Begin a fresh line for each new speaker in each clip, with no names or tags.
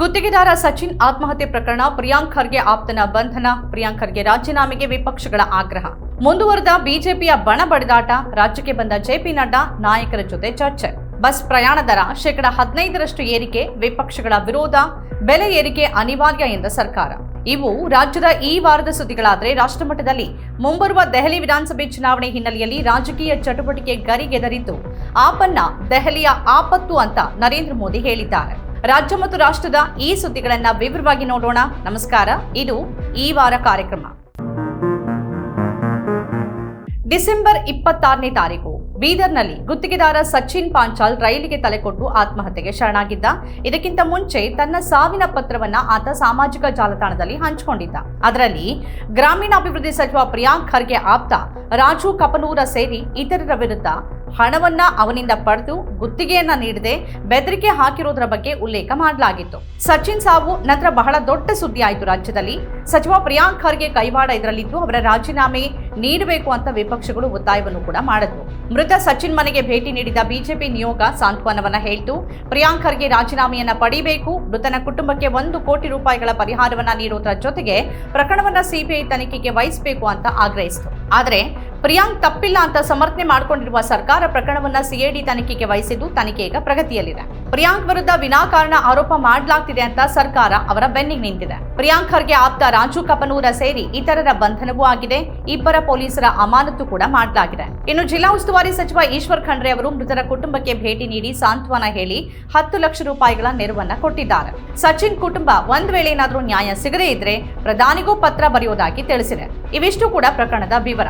ಗುತ್ತಿಗೆದಾರ ಸಚಿನ್ ಆತ್ಮಹತ್ಯೆ ಪ್ರಕರಣ ಪ್ರಿಯಾಂಕ್ ಖರ್ಗೆ ಆಪ್ತನ ಬಂಧನ. ಪ್ರಿಯಾಂಕ್ ಖರ್ಗೆ ರಾಜೀನಾಮೆಗೆ ವಿಪಕ್ಷಗಳ ಆಗ್ರಹ. ಮುಂದುವರೆದ ಬಿಜೆಪಿಯ ಬಣ ಬಡಿದಾಟ, ರಾಜ್ಯಕ್ಕೆ ಬಂದ ಜೆಪಿ ನಡ್ಡಾ, ನಾಯಕರ ಜೊತೆ ಚರ್ಚೆ. ಬಸ್ ಪ್ರಯಾಣ ದರ ಶೇಕಡ ಹದಿನೈದರಷ್ಟು ಏರಿಕೆ, ವಿಪಕ್ಷಗಳ ವಿರೋಧ, ಬೆಲೆ ಏರಿಕೆ ಅನಿವಾರ್ಯ ಎಂದ ಸರ್ಕಾರ. ಇವು ರಾಜ್ಯದ ಈ ವಾರದ ಸುದ್ದಿಗಳಾದರೆ ರಾಷ್ಟ್ರಮಟ್ಟದಲ್ಲಿ ಮುಂಬರುವ ದೆಹಲಿ ವಿಧಾನಸಭೆ ಚುನಾವಣೆ ಹಿನ್ನೆಲೆಯಲ್ಲಿ ರಾಜಕೀಯ ಚಟುವಟಿಕೆ ಗರಿಗೆದರಿದ್ದು ಆಪನ್ನ ದೆಹಲಿಯ ಆಪತ್ತು ಅಂತ ನರೇಂದ್ರ ಮೋದಿ ಹೇಳಿದ್ದಾರೆ. ರಾಜ್ಯ ಮತ್ತು ರಾಷ್ಟ್ರದ ಈ ಸುದ್ದಿಗಳನ್ನ ವಿವರವಾಗಿ ನೋಡೋಣ. ನಮಸ್ಕಾರ. ಇದು ಈ ವಾರ ಕಾರ್ಯಕ್ರಮ. ಡಿಸೆಂಬರ್ ಇಪ್ಪತ್ತಾರನೇ ತಾರೀಕು. ಬೀದರ್ನಲ್ಲಿ ಗುತ್ತಿಗೆದಾರ ಸಚಿನ್ ಪಾಂಚಾಲ್ ರೈಲಿಗೆ ತಲೆಕೊಟ್ಟು ಆತ್ಮಹತ್ಯೆಗೆ ಶರಣಾಗಿದ್ದ. ಇದಕ್ಕಿಂತ ಮುಂಚೆ ತನ್ನ ಸಾವಿನ ಪತ್ರವನ್ನ ಆತ ಸಾಮಾಜಿಕ ಜಾಲತಾಣದಲ್ಲಿ ಹಂಚಿಕೊಂಡಿದ್ದ. ಅದರಲ್ಲಿ, ಗ್ರಾಮೀಣಾಭಿವೃದ್ಧಿ ಸಚಿವ ಪ್ರಿಯಾಂಕ್ ಖರ್ಗೆ ಆಪ್ತ, ರಾಜು ಕಪನೂರ ಸೇರಿ ಇತರರ ವಿರುದ್ಧ ಹಣವನ್ನ ಅವನಿಂದ ಪಡೆದು ಗುತ್ತಿಗೆಯನ್ನ ನೀಡದೆ ಬೆದರಿಕೆ ಹಾಕಿರೋದ್ರ ಬಗ್ಗೆ ಉಲ್ಲೇಖ ಮಾಡಲಾಗಿತ್ತು. ಸಚಿನ್ ಸಾವು ನಂತರ ಬಹಳ ದೊಡ್ಡ ಸುದ್ದಿ ಆಯಿತು ರಾಜ್ಯದಲ್ಲಿ. ಸಚಿವ ಪ್ರಿಯಾಂಕ್ ಖರ್ಗೆ ಕೈವಾಡ ಇದರಲ್ಲಿದ್ದು ಅವರ ರಾಜೀನಾಮೆ ನೀಡಬೇಕು ಅಂತ ವಿಪಕ್ಷಗಳು ಒತ್ತಾಯವನ್ನು ಕೂಡ ಮಾಡಿದ್ವು. ಮೃತ ಸಚಿನ್ ಮನೆಗೆ ಭೇಟಿ ನೀಡಿದ ಬಿಜೆಪಿ ನಿಯೋಗ ಸಾಂತ್ವನವನ್ನ ಹೇಳ್ತು. ಪ್ರಿಯಾಂಕ್ ಖರ್ಗೆ ರಾಜೀನಾಮೆಯನ್ನ ಪಡಿಬೇಕು, ಮೃತನ ಕುಟುಂಬಕ್ಕೆ ಒಂದು ಕೋಟಿ ರೂಪಾಯಿಗಳ ಪರಿಹಾರವನ್ನ ನೀಡುವುದರ ಜೊತೆಗೆ ಪ್ರಕರಣವನ್ನ ಸಿಬಿಐ ತನಿಖೆಗೆ ವಹಿಸಬೇಕು ಅಂತ ಆಗ್ರಹಿಸಿತು. ಆದರೆ ಪ್ರಿಯಾಂಕ್ ತಪ್ಪಿಲ್ಲ ಅಂತ ಸಮರ್ಥನೆ ಮಾಡಿಕೊಂಡಿರುವ ಸರ್ಕಾರ ಪ್ರಕರಣವನ್ನ ಸಿಎಡಿ ತನಿಖೆಗೆ ವಹಿಸಿದ್ದು ತನಿಖೆ ಈಗ ಪ್ರಗತಿಯಲ್ಲಿದೆ. ಪ್ರಿಯಾಂಕ್ ವಿರುದ್ಧ ವಿನಾಕಾರಣ ಆರೋಪ ಮಾಡಲಾಗ್ತಿದೆ ಅಂತ ಸರ್ಕಾರ ಅವರ ಬೆನ್ನಿಗೆ ನಿಂತಿದೆ. ಪ್ರಿಯಾಂಕ್ ಖರ್ಗೆ ಆಪ್ತ ರಾಜು ಕಪನೂರ ಸೇರಿ ಇತರರ ಬಂಧನವೂ ಆಗಿದೆ. ಇಬ್ಬರ ಪೊಲೀಸರ ಅಮಾನತು ಕೂಡ ಮಾಡಲಾಗಿದೆ. ಇನ್ನು ಜಿಲ್ಲಾ ಉಸ್ತುವಾರಿ ಸಚಿವ ಈಶ್ವರ್ ಖಂಡ್ರೆ ಅವರು ಮೃತರ ಕುಟುಂಬಕ್ಕೆ ಭೇಟಿ ನೀಡಿ ಸಾಂತ್ವನ ಹೇಳಿ ಹತ್ತು ಲಕ್ಷ ರೂಪಾಯಿಗಳ ನೆರವನ್ನ ಕೊಟ್ಟಿದ್ದಾರೆ. ಸಚಿನ್ ಕುಟುಂಬ ಒಂದ್ ವೇಳೆ ಏನಾದರೂ ನ್ಯಾಯ ಸಿಗದೇ ಇದ್ರೆ ಪ್ರಧಾನಿಗೂ ಪತ್ರ ಬರೆಯುವುದಾಗಿ ತಿಳಿಸಿದೆ. ಇವಿಷ್ಟು ಕೂಡ ಪ್ರಕರಣದ ವಿವರ.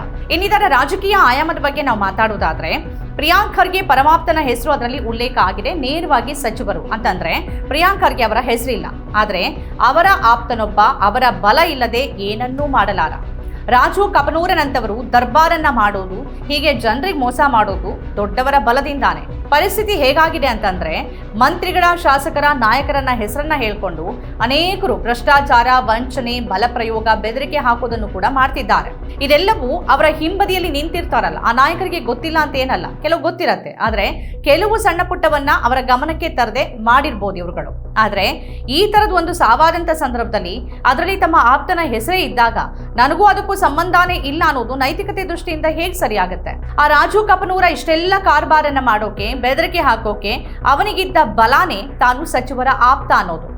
ರಾಜಕೀಯ ಆಯಾಮದ ಬಗ್ಗೆ ನಾವು ಮಾತಾಡೋದಾದ್ರೆ ಪ್ರಿಯಾಂಕ್ ಖರ್ಗೆ ಪರಮಾಪ್ತನ ಹೆಸರು ಅದರಲ್ಲಿ ಉಲ್ಲೇಖ ಆಗಿದೆ, ನೇರವಾಗಿ ಸಚಿವರು ಅಂತಂದ್ರೆ, ಪ್ರಿಯಾಂಕ್ ಖರ್ಗೆ ಅವರ ಹೆಸರಿಲ್ಲ. ಆದರೆ, ಅವರ ಆಪ್ತನೊಬ್ಬ, ಅವರ ಬಲ ಇಲ್ಲದೆ ಏನನ್ನೂ ಮಾಡಲಾರ. ರಾಜು ಕಪನೂರನಂತವರು ದರ್ಬಾರನ್ನ ಮಾಡೋದು, ಹೀಗೆ ಜನರಿಗೆ ಮೋಸ ಮಾಡೋದು ದೊಡ್ಡವರ ಬಲದಿಂದಾನೆ. ಪರಿಸ್ಥಿತಿ ಹೇಗಾಗಿದೆ ಅಂತಂದ್ರೆ ಮಂತ್ರಿಗಳ ಶಾಸಕರ ನಾಯಕರನ್ನ ಹೆಸರನ್ನ ಹೇಳ್ಕೊಂಡು ಅನೇಕರು ಭ್ರಷ್ಟಾಚಾರ, ವಂಚನೆ, ಬಲಪ್ರಯೋಗ, ಬೆದರಿಕೆ ಹಾಕೋದನ್ನು ಕೂಡ ಮಾಡ್ತಿದ್ದಾರೆ. ಇದೆಲ್ಲವೂ ಅವರ ಹಿಂಬದಿಯಲ್ಲಿ ನಿಂತಿರ್ತಾರಲ್ಲ. ಆ ನಾಯಕರಿಗೆ ಗೊತ್ತಿಲ್ಲ ಅಂತ ಏನಲ್ಲ. ಕೆಲವು ಗೊತ್ತಿರತ್ತೆ. ಆದ್ರೆ ಕೆಲವು ಸಣ್ಣ ಪುಟ್ಟವನ್ನ ಅವರ ಗಮನಕ್ಕೆ ತರದೆ ಮಾಡಿರ್ಬೋದು ಇವರುಗಳು. ಆದ್ರೆ ಈ ತರದ ಒಂದು ಸಾವಾದಂತ ಸಂದರ್ಭದಲ್ಲಿ ಅದರಲ್ಲಿ ತಮ್ಮ ಆಪ್ತನ ಹೆಸರೇ ಇದ್ದಾಗ ನನಗೂ ಅದಕ್ಕೂ ಸಂಬಂಧನೇ ಇಲ್ಲ ಅನ್ನೋದು ನೈತಿಕತೆ ದೃಷ್ಟಿಯಿಂದ ಹೇಗೆ ಸರಿಯಾಗುತ್ತೆ? ಆ ರಾಜು ಕಪನೂರ ಇಷ್ಟೆಲ್ಲ ಕಾರ್ಬಾರನ್ನ ಮಾಡೋಕೆ ಬೆದರಿಕೆ ಹಾಕೋಕೆ ಅವನಿಗಿದ್ದ ಬಲಾನೇ ತಾನು ಸಚಿವರ ಆಪ್ತ ಅನ್ನೋದು.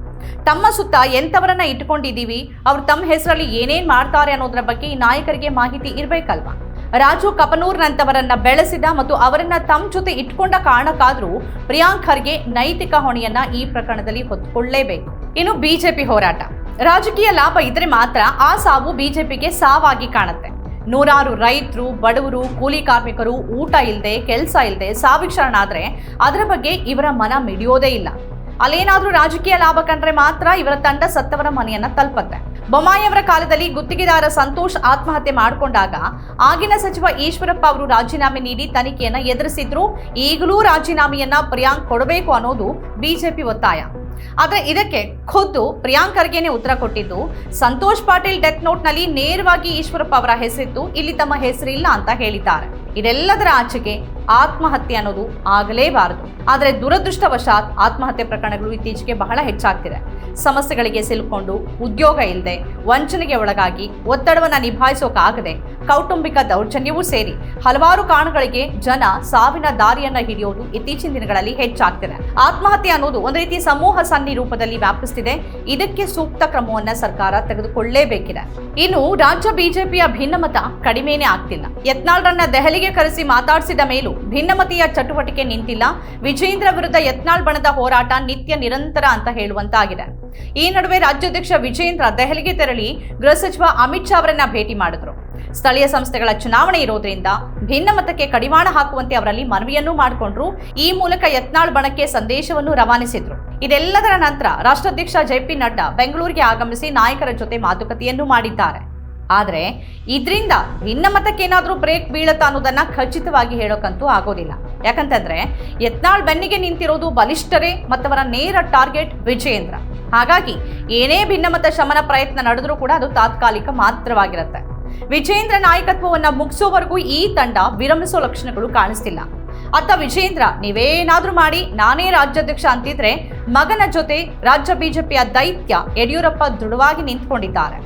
ತಮ್ಮ ಸುತ್ತ ಎಂಥವರನ್ನ ಇಟ್ಕೊಂಡಿದ್ದೀವಿ ಅವ್ರು ತಮ್ಮ ಹೆಸರಲ್ಲಿ ಏನೇನ್ ಮಾಡ್ತಾರೆ ಅನ್ನೋದ್ರ ಬಗ್ಗೆ ಈ ನಾಯಕರಿಗೆ ಮಾಹಿತಿ ಇರಬೇಕಲ್ವಾ? ರಾಜು ಕಪನೂರ್ನಂತವರನ್ನ ಬೆಳೆಸಿದ ಮತ್ತು ಅವರನ್ನ ತಮ್ಮ ಜೊತೆ ಇಟ್ಕೊಂಡ ಕಾರಣಕ್ಕಾದ್ರೂ ಪ್ರಿಯಾಂಕ್ ಖರ್ಗೆ ನೈತಿಕ ಹೊಣೆಯನ್ನ ಈ ಪ್ರಕರಣದಲ್ಲಿ ಹೊತ್ಕೊಳ್ಳೇಬೇಕು. ಇನ್ನು ಬಿಜೆಪಿ ಹೋರಾಟ. ರಾಜಕೀಯ ಲಾಭ ಇದ್ರೆ ಮಾತ್ರ ಆ ಸಾವು ಬಿಜೆಪಿಗೆ ಸಾವಾಗಿ ಕಾಣುತ್ತೆ. ನೂರಾರು ರೈತರು, ಬಡವರು, ಕೂಲಿ ಕಾರ್ಮಿಕರು, ಊಟ ಇಲ್ಲದೆ ಕೆಲಸ ಇಲ್ಲದೆ ಸಾವಿಗೆ ಆದರೆ ಅದರ ಬಗ್ಗೆ ಇವರ ಮನ ಮಿಡಿಯೋದೇ ಇಲ್ಲ. ಅಲ್ಲೇನಾದರೂ ರಾಜಕೀಯ ಲಾಭ ಕಂಡ್ರೆ ಮಾತ್ರ ಇವರ ತಂಡ ಸತ್ತವರ ಮನೆಯನ್ನ ತಲುಪತ್ತೆ. ಬೊಮ್ಮಾಯಿಯವರ ಕಾಲದಲ್ಲಿ ಗುತ್ತಿಗೆದಾರ ಸಂತೋಷ್ ಆತ್ಮಹತ್ಯೆ ಮಾಡಿಕೊಂಡಾಗ ಆಗಿನ ಸಚಿವ ಈಶ್ವರಪ್ಪ ಅವರು ರಾಜೀನಾಮೆ ನೀಡಿ ತನಿಖೆಯನ್ನು ಎದುರಿಸಿದ್ರು. ಈಗಲೂ ರಾಜೀನಾಮೆಯನ್ನ ಪ್ರಿಯಾಂಕ್ ಕೊಡಬೇಕು ಅನ್ನೋದು ಬಿಜೆಪಿ ಒತ್ತಾಯ. ಆದ್ರೆ ಇದಕ್ಕೆ ಖುದ್ದು ಪ್ರಿಯಾಂಕ್ ಉತ್ತರ ಕೊಟ್ಟಿದ್ದು. ಸಂತೋಷ್ ಪಾಟೀಲ್ ಡೆತ್ ನೋಟ್ನಲ್ಲಿ ನೇರವಾಗಿ ಈಶ್ವರಪ್ಪ ಅವರ ಹೆಸರಿತ್ತು ಇಲ್ಲಿ ತಮ್ಮ ಹೆಸರಿಲ್ಲ ಅಂತ ಹೇಳಿದ್ದಾರೆ. ಇದೆಲ್ಲದರ ಆಚೆಗೆ ಆತ್ಮಹತ್ಯೆ ಅನ್ನೋದು ಆಗಲೇಬಾರದು. ಆದರೆ ದುರದೃಷ್ಟವಶಾತ್ ಆತ್ಮಹತ್ಯೆ ಪ್ರಕರಣಗಳು ಇತ್ತೀಚೆಗೆ ಬಹಳ ಹೆಚ್ಚಾಗ್ತಿದೆ. ಸಮಸ್ಯೆಗಳಿಗೆ ಸಿಲುಕೊಂಡು ಉದ್ಯೋಗ ಇಲ್ಲದೆ ವಂಚನೆಗೆ ಒಳಗಾಗಿ ಒತ್ತಡವನ್ನು ನಿಭಾಯಿಸೋಕಾಗದೆ ಕೌಟುಂಬಿಕ ದೌರ್ಜನ್ಯವೂ ಸೇರಿ ಹಲವಾರು ಕಾರಣಗಳಿಗೆ ಜನ ಸಾವಿನ ದಾರಿಯನ್ನ ಹಿಡಿಯೋದು ಇತ್ತೀಚಿನ ದಿನಗಳಲ್ಲಿ ಹೆಚ್ಚಾಗ್ತಿದೆ. ಆತ್ಮಹತ್ಯೆ ಅನ್ನೋದು ಒಂದು ರೀತಿ ಸಮೂಹ ಸನ್ನಿ ರೂಪದಲ್ಲಿ ವ್ಯಾಪಿಸ್ತಿದೆ. ಇದಕ್ಕೆ ಸೂಕ್ತ ಕ್ರಮವನ್ನ ಸರ್ಕಾರ ತೆಗೆದುಕೊಳ್ಳಲೇಬೇಕಿದೆ ಇನ್ನು ರಾಜ್ಯ ಬಿಜೆಪಿಯ ಭಿನ್ನಮತ ಕಡಿಮೆನೇ ಆಗ್ತಿಲ್ಲ. ಯತ್ನಾಳ್ರನ್ನ ದೆಹಲಿಗೆ ಕರೆಸಿ ಮಾತಾಡಿಸಿದ ಮೇಲೂ ಭಿನ್ನಮತೀಯ ಚಟುವಟಿಕೆ ನಿಂತಿಲ್ಲ. ವಿಜೇಂದ್ರ ವಿರುದ್ಧ ಯತ್ನಾಳ್ ಬಣದ ಹೋರಾಟ ನಿತ್ಯ ನಿರಂತರ ಅಂತ ಹೇಳುವಂತಾಗಿದೆ. ಈ ನಡುವೆ ರಾಜ್ಯಾಧ್ಯಕ್ಷ ವಿಜೇಂದ್ರ ದೆಹಲಿಗೆ ತೆರಳಿ ಗೃಹ ಸಚಿವ ಅಮಿತ್ ಶಾ ಅವರನ್ನ ಭೇಟಿ ಮಾಡಿದ್ರು. ಸ್ಥಳೀಯ ಸಂಸ್ಥೆಗಳ ಚುನಾವಣೆ ಇರೋದ್ರಿಂದ ಭಿನ್ನಮತಕ್ಕೆ ಕಡಿವಾಣ ಹಾಕುವಂತೆ ಅವರಲ್ಲಿ ಮನವಿಯನ್ನೂ ಮಾಡಿಕೊಂಡ್ರು. ಈ ಮೂಲಕ ಯತ್ನಾಳ್ ಬಣಕ್ಕೆ ಸಂದೇಶವನ್ನು ರವಾನಿಸಿದ್ರು. ಇದೆಲ್ಲದರ ನಂತರ ರಾಷ್ಟ್ರಾಧ್ಯಕ್ಷ ಜೆಪಿ ನಡ್ಡಾ ಬೆಂಗಳೂರಿಗೆ ಆಗಮಿಸಿ ನಾಯಕರ ಜೊತೆ ಮಾತುಕತೆಯನ್ನು ಮಾಡಿದ್ದಾರೆ. ಆದರೆ ಇದರಿಂದ ಭಿನ್ನಮತಕ್ಕೇನಾದರೂ ಬ್ರೇಕ್ ಬೀಳತ್ತಾ ಅನ್ನೋದನ್ನು ಖಚಿತವಾಗಿ ಹೇಳೋಕ್ಕಂತೂ ಆಗೋದಿಲ್ಲ. ಯಾಕಂತಂದರೆ ಯತ್ನಾಳ್ ಬೆನ್ನಿಗೆ ನಿಂತಿರೋದು ಬಲಿಷ್ಠರೇ ಮತ್ತವರ ನೇರ ಟಾರ್ಗೆಟ್ ವಿಜಯೇಂದ್ರ. ಹಾಗಾಗಿ ಏನೇ ಭಿನ್ನಮತ ಶಮನ ಪ್ರಯತ್ನ ನಡೆದರೂ ಕೂಡ ಅದು ತಾತ್ಕಾಲಿಕ ಮಾತ್ರವಾಗಿರುತ್ತೆ. ವಿಜೇಂದ್ರ ನಾಯಕತ್ವವನ್ನು ಮುಗಿಸೋವರೆಗೂ ಈ ತಂಡ ವಿರಮಿಸೋ ಲಕ್ಷಣಗಳು ಕಾಣಿಸ್ತಿಲ್ಲ. ಅತ್ತ ವಿಜೇಂದ್ರ ನೀವೇನಾದರೂ ಮಾಡಿ ನಾನೇ ರಾಜ್ಯಾಧ್ಯಕ್ಷ ಅಂತಿದ್ರೆ ಮಗನ ಜೊತೆ ರಾಜ್ಯ ಬಿಜೆಪಿಯ ದೈತ್ಯ ಯಡಿಯೂರಪ್ಪ ದೃಢವಾಗಿ ನಿಂತ್ಕೊಂಡಿದ್ದಾರೆ.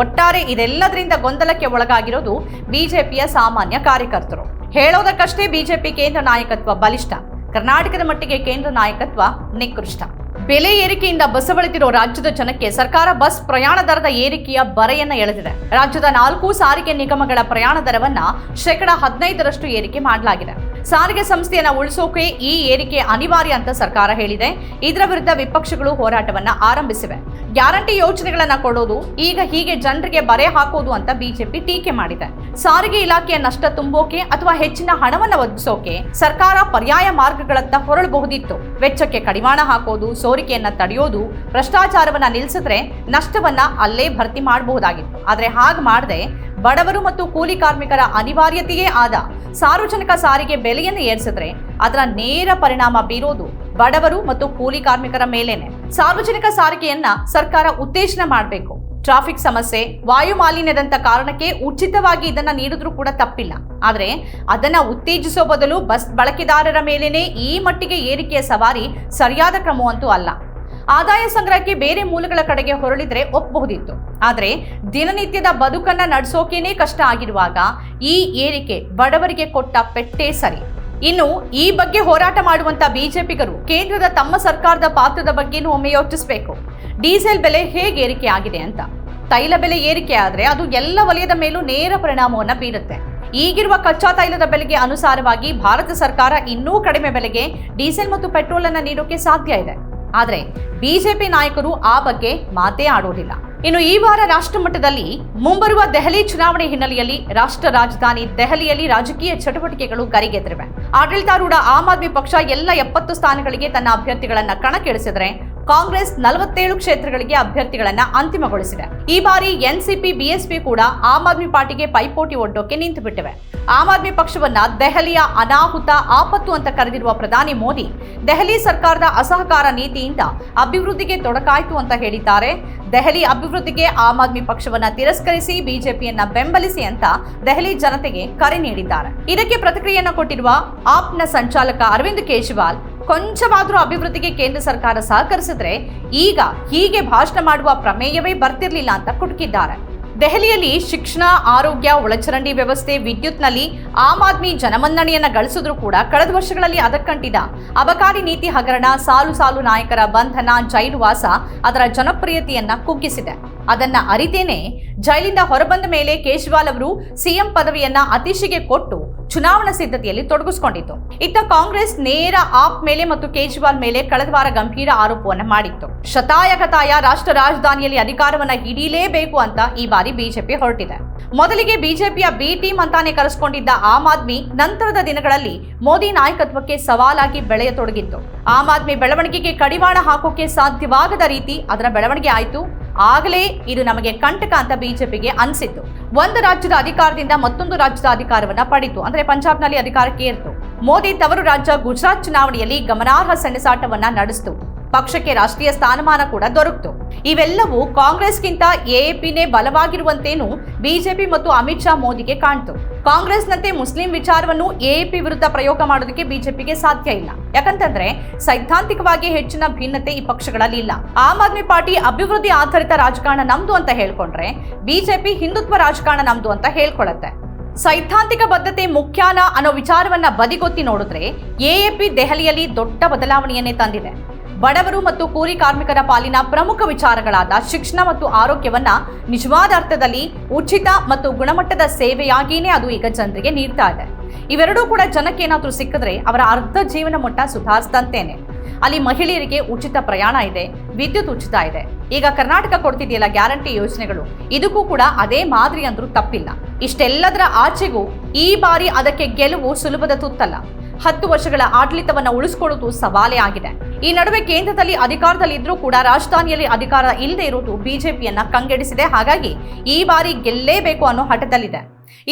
ಒಟ್ಟಾರೆ ಇದೆಲ್ಲದರಿಂದ ಗೊಂದಲಕ್ಕೆ ಒಳಗಾಗಿರೋದು ಬಿಜೆಪಿಯ ಸಾಮಾನ್ಯ ಕಾರ್ಯಕರ್ತರು. ಹೇಳೋದಕ್ಕಷ್ಟೇ ಬಿಜೆಪಿ ಕೇಂದ್ರ ನಾಯಕತ್ವ ಬಲಿಷ್ಠ. ಕರ್ನಾಟಕದ ಮಟ್ಟಿಗೆ ಕೇಂದ್ರ ನಾಯಕತ್ವ ನಿಕೃಷ್ಟ. ಬೆಲೆ ಏರಿಕೆಯಿಂದ ಬಸವಳಿದಿರೋ ರಾಜ್ಯದ ಜನಕ್ಕೆ ಸರ್ಕಾರ ಬಸ್ ಪ್ರಯಾಣ ದರದ ಏರಿಕೆಯ ಬರೆಯನ್ನ ಎಳೆದಿದೆ. ರಾಜ್ಯದ ನಾಲ್ಕು ಸಾರಿಗೆ ನಿಗಮಗಳ ಪ್ರಯಾಣ ದರವನ್ನ ಶೇಕಡಾ ಹದಿನೈದರಷ್ಟು ಏರಿಕೆ ಮಾಡಲಾಗಿದೆ. ಸಾರಿಗೆ ಸಂಸ್ಥೆಯನ್ನ ಉಳಿಸೋಕೆ ಈ ಏರಿಕೆ ಅನಿವಾರ್ಯ ಅಂತ ಸರ್ಕಾರ ಹೇಳಿದೆ. ಇದರ ವಿರುದ್ಧ ವಿಪಕ್ಷಗಳು ಹೋರಾಟವನ್ನ ಆರಂಭಿಸಿವೆ. ಗ್ಯಾರಂಟಿ ಯೋಜನೆಗಳನ್ನ ಕೊಡೋದು, ಈಗ ಹೀಗೆ ಜನರಿಗೆ ಬರೆ ಹಾಕೋದು ಅಂತ ಬಿಜೆಪಿ ಟೀಕೆ ಮಾಡಿದೆ. ಸಾರಿಗೆ ಇಲಾಖೆಯ ನಷ್ಟ ತುಂಬೋಕೆ ಅಥವಾ ಹೆಚ್ಚಿನ ಹಣವನ್ನ ಒದಗಿಸೋಕೆ ಸರ್ಕಾರ ಪರ್ಯಾಯ ಮಾರ್ಗಗಳತ್ತ ಹೊರಳಬಹುದಿತ್ತು. ವೆಚ್ಚಕ್ಕೆ ಕಡಿವಾಣ ಹಾಕೋದು, ಸೋರಿಕೆಯನ್ನ ತಡೆಯೋದು, ಭ್ರಷ್ಟಾಚಾರವನ್ನ ನಿಲ್ಲಿಸಿದ್ರೆ ನಷ್ಟವನ್ನ ಅಲ್ಲೇ ಭರ್ತಿ ಮಾಡಬಹುದಾಗಿತ್ತು. ಆದರೆ ಹಾಗೆ ಮಾಡದೆ ಬಡವರು ಮತ್ತು ಕೂಲಿ ಕಾರ್ಮಿಕರ ಅನಿವಾರ್ಯತೆಯೇ ಆದ ಸಾರ್ವಜನಿಕ ಸಾರಿಗೆ ಬೆಲೆಯನ್ನು ಏರಿಸಿದ್ರೆ ಅದರ ನೇರ ಪರಿಣಾಮ ಬೀರೋದು ಬಡವರು ಮತ್ತು ಕೂಲಿ ಕಾರ್ಮಿಕರ ಮೇಲೇನೆ. ಸಾರ್ವಜನಿಕ ಸಾರಿಗೆಯನ್ನ ಸರ್ಕಾರ ಉತ್ತೇಜನ ಮಾಡಬೇಕು. ಟ್ರಾಫಿಕ್ ಸಮಸ್ಯೆ, ವಾಯು ಮಾಲಿನ್ಯದಂತ ಕಾರಣಕ್ಕೆ ಉಚಿತವಾಗಿ ಇದನ್ನ ನೀಡಿದ್ರೂ ಕೂಡ ತಪ್ಪಿಲ್ಲ. ಆದರೆ ಅದನ್ನ ಉತ್ತೇಜಿಸೋ ಬದಲು ಬಸ್ ಬಳಕೆದಾರರ ಮೇಲೇನೆ ಈ ಮಟ್ಟಿಗೆ ಏರಿಕೆಯ ಸವಾರಿ ಸರಿಯಾದ ಕ್ರಮವಂತೂ ಅಲ್ಲ. ಆದಾಯ ಸಂಗ್ರಹಕ್ಕೆ ಬೇರೆ ಮೂಲಗಳ ಕಡೆಗೆ ಹೊರಳಿದ್ರೆ ಒಪ್ಪಬಹುದಿತ್ತು. ಆದರೆ ದಿನನಿತ್ಯದ ಬದುಕನ್ನ ನಡೆಸೋಕೇನೆ ಕಷ್ಟ ಆಗಿರುವಾಗ ಈ ಏರಿಕೆ ಬಡವರಿಗೆ ಕೊಟ್ಟ ಪೆಟ್ಟೇ ಸರಿ. ಇನ್ನು ಈ ಬಗ್ಗೆ ಹೋರಾಟ ಮಾಡುವಂತ ಬಿಜೆಪಿಗರು ಕೇಂದ್ರದ ತಮ್ಮ ಸರ್ಕಾರದ ಪಾತ್ರದ ಬಗ್ಗೆನೂ ಒಮ್ಮೆ ಯೋಚಿಸಬೇಕು. ಡೀಸೆಲ್ ಬೆಲೆ ಹೇಗೆ ಏರಿಕೆ ಆಗಿದೆ ಅಂತ. ತೈಲ ಬೆಲೆ ಏರಿಕೆ ಆದರೆ ಅದು ಎಲ್ಲ ವಲಯದ ಮೇಲೂ ನೇರ ಪರಿಣಾಮವನ್ನು ಬೀರುತ್ತೆ. ಈಗಿರುವ ಕಚ್ಚಾ ತೈಲದ ಬೆಲೆಗೆ ಅನುಸಾರವಾಗಿ ಭಾರತ ಸರ್ಕಾರ ಇನ್ನೂ ಕಡಿಮೆ ಬೆಲೆಗೆ ಡೀಸೆಲ್ ಮತ್ತು ಪೆಟ್ರೋಲ್ ಅನ್ನು ನೀಡೋಕೆ ಸಾಧ್ಯ ಇದೆ. ಆದರೆ ಬಿಜೆಪಿ ನಾಯಕರು ಆ ಬಗ್ಗೆ ಮಾತೇ ಆಡೋದಿಲ್ಲ. ಇನ್ನು ಈ ವಾರ ರಾಷ್ಟ್ರ ಮಟ್ಟದಲ್ಲಿ ಮುಂಬರುವ ದೆಹಲಿ ಚುನಾವಣೆ ಹಿನ್ನೆಲೆಯಲ್ಲಿ ರಾಷ್ಟ್ರ ರಾಜಧಾನಿ ದೆಹಲಿಯಲ್ಲಿ ರಾಜಕೀಯ ಚಟುವಟಿಕೆಗಳು ಗರಿಗೆದರಿವೆ. ಆಡಳಿತಾರೂಢ ಆಮ್ ಆದ್ಮಿ ಪಕ್ಷ ಎಲ್ಲ ಎಪ್ಪತ್ತು ಸ್ಥಾನಗಳಿಗೆ ತನ್ನ ಅಭ್ಯರ್ಥಿಗಳನ್ನ ಕಣಕ್ಕಿಳಿಸಿದ್ರೆ ಕಾಂಗ್ರೆಸ್ ನಲವತ್ತೇಳು ಕ್ಷೇತ್ರಗಳಿಗೆ ಅಭ್ಯರ್ಥಿಗಳನ್ನ ಅಂತಿಮಗೊಳಿಸಿದೆ. ಈ ಬಾರಿ ಎನ್ಸಿಪಿ, ಬಿಎಸ್ಪಿ ಕೂಡ ಆಮ್ ಆದ್ಮಿ ಪಾರ್ಟಿಗೆ ಪೈಪೋಟಿ ಒಡ್ಡೋಕೆ ನಿಂತು ಬಿಟ್ಟಿವೆ ಆಮ್ ಆದ್ಮಿ ಪಕ್ಷವನ್ನ ದೆಹಲಿಯ ಅನಾಹುತ, ಆಪತ್ತು ಅಂತ ಕರೆದಿರುವ ಪ್ರಧಾನಿ ಮೋದಿ, ದೆಹಲಿ ಸರ್ಕಾರದ ಅಸಹಕಾರ ನೀತಿಯಿಂದ ಅಭಿವೃದ್ಧಿಗೆ ತೊಡಕಾಯಿತು ಅಂತ ಹೇಳಿದ್ದಾರೆ. ದೆಹಲಿ ಅಭಿವೃದ್ಧಿಗೆ ಆಮ್ ಆದ್ಮಿ ಪಕ್ಷವನ್ನ ತಿರಸ್ಕರಿಸಿ ಬಿಜೆಪಿಯನ್ನ ಬೆಂಬಲಿಸಿ ಅಂತ ದೆಹಲಿ ಜನತೆಗೆ ಕರೆ ನೀಡಿದ್ದಾರೆ. ಇದಕ್ಕೆ ಪ್ರತಿಕ್ರಿಯೆಯನ್ನು ಕೊಟ್ಟಿರುವ ಆಪ್ನ ಸಂಚಾಲಕ ಅರವಿಂದ್ ಕೇಜ್ರಿವಾಲ್ ಕೊಂಚವಾದರೂ ಅಭಿವೃದ್ಧಿಗೆ ಕೇಂದ್ರ ಸರ್ಕಾರ ಸಹಕರಿಸಿದ್ರೆ ಈಗ ಹೀಗೆ ಭಾಷಣ ಮಾಡುವ ಪ್ರಮೇಯವೇ ಬರ್ತಿರ್ಲಿಲ್ಲ ಅಂತ ಕುಟುಕಿದ್ದಾರೆ. ದೆಹಲಿಯಲ್ಲಿ ಶಿಕ್ಷಣ, ಆರೋಗ್ಯ, ಒಳಚರಂಡಿ ವ್ಯವಸ್ಥೆ, ವಿದ್ಯುತ್ನಲ್ಲಿ ಆಮ್ ಆದ್ಮಿ ಜನಮನ್ನಣೆಯನ್ನು ಗಳಿಸಿದ್ರು ಕೂಡ ಕಳೆದ ವರ್ಷಗಳಲ್ಲಿ ಅದಕ್ಕಂಟಿದ ಅಬಕಾರಿ ನೀತಿ ಹಗರಣ, ಸಾಲು ಸಾಲು ನಾಯಕರ ಬಂಧನ, ಜೈಲು ವಾಸ ಅದರ ಜನಪ್ರಿಯತೆಯನ್ನ ಕುಗ್ಗಿಸಿದೆ. ಅದನ್ನ ಅರಿತೇನೆ ಜೈಲಿಂದ ಹೊರಬಂದ ಮೇಲೆ ಕೇಜ್ರಿವಾಲ್ ಅವರು ಸಿಎಂ ಪದವಿಯನ್ನ ಅತಿಶಿಗೆ ಕೊಟ್ಟು ಚುನಾವಣಾ ಸಿದ್ಧತೆಯಲ್ಲಿ ತೊಡಗಿಸಿಕೊಂಡಿತ್ತು. ಇತ್ತ ಕಾಂಗ್ರೆಸ್ ನೇರ ಆಪ್ ಮೇಲೆ ಮತ್ತು ಕೇಜ್ರಿವಾಲ್ ಮೇಲೆ ಕಳೆದ ವಾರ ಗಂಭೀರ ಆರೋಪವನ್ನು ಮಾಡಿತ್ತು. ಶತಾಯಗತಾಯ ರಾಷ್ಟ್ರ ರಾಜಧಾನಿಯಲ್ಲಿ ಅಧಿಕಾರವನ್ನ ಹಿಡಿಯಲೇಬೇಕು ಅಂತ ಈ ಬಾರಿ ಬಿಜೆಪಿ ಹೊರಟಿದೆ. ಮೊದಲಿಗೆ ಬಿಜೆಪಿಯ ಬಿ ಟೀಮ್ ಅಂತಾನೆ ಕರೆಸಿಕೊಂಡಿದ್ದ ಆಮ್ ಆದ್ಮಿ ನಂತರದ ದಿನಗಳಲ್ಲಿ ಮೋದಿ ನಾಯಕತ್ವಕ್ಕೆ ಸವಾಲಾಗಿ ಬೆಳೆಯತೊಡಗಿತ್ತು. ಆಮ್ ಆದ್ಮಿ ಬೆಳವಣಿಗೆಗೆ ಕಡಿವಾಣ ಹಾಕೋಕೆ ಸಾಧ್ಯವಾಗದ ರೀತಿ ಅದರ ಬೆಳವಣಿಗೆ ಆಯಿತು. ಆಗಲೇ ಇದು ನಮಗೆ ಕಂಟಕ ಅಂತ ಬಿಜೆಪಿಗೆ ಅನಿಸಿತ್ತು. ಒಂದು ರಾಜ್ಯದ ಅಧಿಕಾರದಿಂದ ಮತ್ತೊಂದು ರಾಜ್ಯದ ಅಧಿಕಾರವನ್ನ ಪಡಿತು. ಅಂದ್ರೆ ಪಂಜಾಬ್ನಲ್ಲಿ ಅಧಿಕಾರಕ್ಕೆ ಏರ್ತು ಮೋದಿ ತವರು ರಾಜ್ಯ ಗುಜರಾತ್ ಚುನಾವಣೆಯಲ್ಲಿ ಗಮನಾರ್ಹ ಸೆಣಸಾಟವನ್ನ ನಡೆಸಿತು. ಪಕ್ಷಕ್ಕೆ ರಾಷ್ಟ್ರೀಯ ಸ್ಥಾನಮಾನ ಕೂಡ ದೊರಕಿತು. ಇವೆಲ್ಲವೂ ಕಾಂಗ್ರೆಸ್ಗಿಂತ ಎಎಪಿನೇ ಬಲವಾಗಿರುವಂತೇನು ಬಿಜೆಪಿ ಮತ್ತು ಅಮಿತ್ ಶಾ ಮೋದಿಗೆ ಕಾಣ್ತು. ಕಾಂಗ್ರೆಸ್ನಂತೆ ಮುಸ್ಲಿಂ ವಿಚಾರವನ್ನು ಎಎಪಿ ವಿರುದ್ಧ ಪ್ರಯೋಗ ಮಾಡೋದಕ್ಕೆ ಬಿಜೆಪಿಗೆ ಸಾಧ್ಯ ಇಲ್ಲ. ಯಾಕಂತಂದ್ರೆ ಸೈದ್ಧಾಂತಿಕವಾಗಿ ಹೆಚ್ಚಿನ ಭಿನ್ನತೆ ಈ ಪಕ್ಷಗಳಲ್ಲಿ ಇಲ್ಲ. ಆಮ್ ಆದ್ಮಿ ಪಾರ್ಟಿ ಅಭಿವೃದ್ಧಿ ಆಧಾರಿತ ರಾಜಕಾರಣ ನಮ್ದು ಅಂತ ಹೇಳ್ಕೊಂಡ್ರೆ ಬಿಜೆಪಿ ಹಿಂದುತ್ವ ರಾಜಕಾರಣ ನಮ್ದು ಅಂತ ಹೇಳ್ಕೊಳತ್ತೆ. ಸೈದ್ಧಾಂತಿಕ ಬದ್ಧತೆ ಮುಖ್ಯಾನ ಅನ್ನೋ ವಿಚಾರವನ್ನ ಬದಿಗೊತ್ತಿ ನೋಡಿದ್ರೆ ಎಎಪಿ ದೆಹಲಿಯಲ್ಲಿ ದೊಡ್ಡ ಬದಲಾವಣೆಯನ್ನೇ ತಂದಿದೆ. ಬಡವರು ಮತ್ತು ಕೂಲಿ ಕಾರ್ಮಿಕರ ಪಾಲಿನ ಪ್ರಮುಖ ವಿಚಾರಗಳಾದ ಶಿಕ್ಷಣ ಮತ್ತು ಆರೋಗ್ಯವನ್ನ ನಿಜವಾದ ಅರ್ಥದಲ್ಲಿ ಉಚಿತ ಮತ್ತು ಗುಣಮಟ್ಟದ ಸೇವೆಯಾಗಿಯೇ ಅದು ಈಗ ಜನರಿಗೆ ನೀಡ್ತಾ ಇದೆ. ಇವೆರಡೂ ಕೂಡ ಜನಕ್ಕೆ ಏನಾದರೂ ಸಿಕ್ಕಿದ್ರೆ ಅವರ ಅರ್ಧ ಜೀವನ ಮಟ್ಟ ಸುಧಾರಿಸಿದಂತೇನೆ. ಅಲ್ಲಿ ಮಹಿಳೆಯರಿಗೆ ಉಚಿತ ಪ್ರಯಾಣ ಇದೆ, ವಿದ್ಯುತ್ ಉಚಿತ ಇದೆ. ಈಗ ಕರ್ನಾಟಕ ಕೊಡ್ತಿದೆಯಲ್ಲ ಗ್ಯಾರಂಟಿ ಯೋಜನೆಗಳು, ಇದಕ್ಕೂ ಕೂಡ ಅದೇ ಮಾದರಿ ಅಂದ್ರೂ ತಪ್ಪಿಲ್ಲ. ಇಷ್ಟೆಲ್ಲದರ ಆಚೆಗೂ ಈ ಬಾರಿ ಅದಕ್ಕೆ ಗೆಲುವು ಸುಲಭದ ತುತ್ತಲ್ಲ. ಹತ್ತು ವರ್ಷಗಳ ಆಡಳಿತವನ್ನು ಉಳಿಸಿಕೊಳ್ಳುವುದು ಸವಾಲೇ ಆಗಿದೆ. ಈ ನಡುವೆ ಕೇಂದ್ರದಲ್ಲಿ ಅಧಿಕಾರದಲ್ಲಿ ಇದ್ರೂ ಕೂಡ ರಾಜಧಾನಿಯಲ್ಲಿ ಅಧಿಕಾರ ಇಲ್ಲದೆ ಇರೋದು ಬಿಜೆಪಿಯನ್ನ ಕಂಗೆಡಿಸಿದೆ. ಹಾಗಾಗಿ ಈ ಬಾರಿ ಗೆಲ್ಲೇಬೇಕು ಅನ್ನೋ ಹಠದಲ್ಲಿದೆ.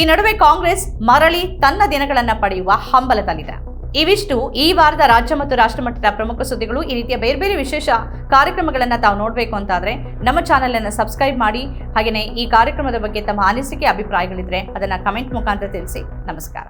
ಈ ನಡುವೆ ಕಾಂಗ್ರೆಸ್ ಮರಳಿ ತನ್ನ ದಿನಗಳನ್ನ ಪಡೆಯುವ ಹಂಬಲದಲ್ಲಿದೆ. ಇವಿಷ್ಟು ಈ ವಾರದ ರಾಜ್ಯ ಮತ್ತು ರಾಷ್ಟ್ರಮಟ್ಟದ ಪ್ರಮುಖ ಸುದ್ದಿಗಳು. ಈ ರೀತಿಯ ಬೇರೆ ಬೇರೆ ವಿಶೇಷ ಕಾರ್ಯಕ್ರಮಗಳನ್ನು ತಾವು ನೋಡಬೇಕು ಅಂತಾದರೆ ನಮ್ಮ ಚಾನಲನ್ನು ಸಬ್ಸ್ಕ್ರೈಬ್ ಮಾಡಿ ಹಾಗೆಯೇ ಈ ಕಾರ್ಯಕ್ರಮದ ಬಗ್ಗೆ ತಮ್ಮ ಅನಿಸಿಕೆ, ಅಭಿಪ್ರಾಯಗಳಿದ್ರೆ ಅದನ್ನು ಕಮೆಂಟ್ ಮುಖಾಂತರ ತಿಳಿಸಿ. ನಮಸ್ಕಾರ.